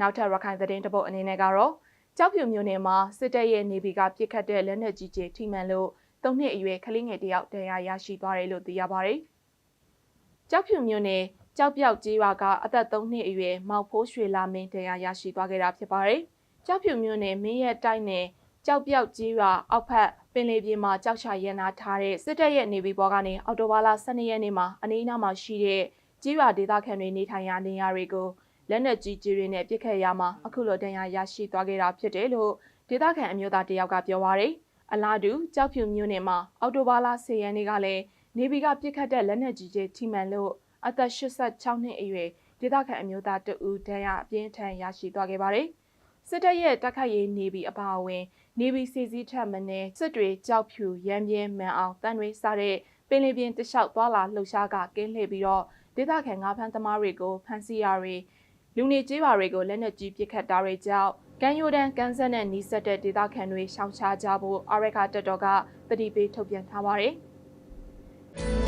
နောက်ထပ်ရခိုင်သတင်းတပုတ်အနေနဲ့ကတော့ကြောက်ဖြူမြို့နယ်မှာစစ်တပ်ရဲ့နေဗီကပြစ်ခတ်တဲ့လက်နက်ကြီးကြီးထိမှန်လို့သုံးနှစ်အရွယ်ကလေးငယ်တစ်ယောက်တရားရရှိသွားတယ်လို့သိရပါတယ်။ကြောက်ဖြူမြို့နယ်ကြောက်ပြောက်ကြီးရွာကအသက်3နှစ်အရွယ်မောက်ဖိုးရွှေလာမင်းတရားရရှိသွားခဲ့တာဖြစ်ပါတယ်။ကြောက်ဖြူမြို့နယ်မင်းရဲ့တိုက်နယ်ကြောက်ပြောက်ကြီးရွာအောက်ဖက်ပင်လယ်ပြင်မှာကြောက်ချရန်နာထားတဲ့စစ်တပ်ရဲ့နေဗီဘောကနေအော်တိုဘာလ12ရက်နေ့မှာအနီးအနားမှာရှိတဲ့ကြီးရွာဒေသခံတွေနေထိုင်ရာနေရာတွေကို လက်နက်ကြီးကြီးတွေနဲ့ပစ်ခတ်ရမှာအခုလိုတရားရရှိသွားခဲ့တာဖြစ်တယ်လို့ဒေသခံအမျိုးသားတယောက်ကပြောပါရယ်အလားတူကြောက်ဖြူမြို့နယ်မှာအော်တိုဘာလ10ရက်နေ့ကလည်းနေဗီကပစ်ခတ်တဲ့လက်နက်ကြီးကြီးထိမှန်လို့အသက်86နှစ်အရွယ်ဒေသခံအမျိုးသားတဦးဒဏ်ရာအပြင်းထန်ရရှိသွားခဲ့ပါတယ်စစ်တပ်ရဲ့တက်ခတ်ရေးနေဗီအပါအဝင်နေဗီစီစည်းထက်မင်းစစ်တွေကြောက်ဖြူရမ်းပြင်းမန်အောင်တန်တွေစတဲ့ပင်လယ်ပြင်တလျှောက်သွားလာလှုပ်ရှားကကင်းလှည့်ပြီးတော့ဒေသခံငါးဖမ်းသမားတွေကိုဖမ်းဆီးရတွေ လူနေကျေးပါတွေကိုလက်နက်ကြီးပစ်ခတ်တာတွေကြောင့်ကမ်းရိုးတန်းကမ်းဆက်နဲ့နီးစပ်တဲ့ဒေသခံတွေရှောင်ရှားကြဖို့အာရခတက်တော်ကပတိပေးထုတ်ပြန်ထားပါတယ်။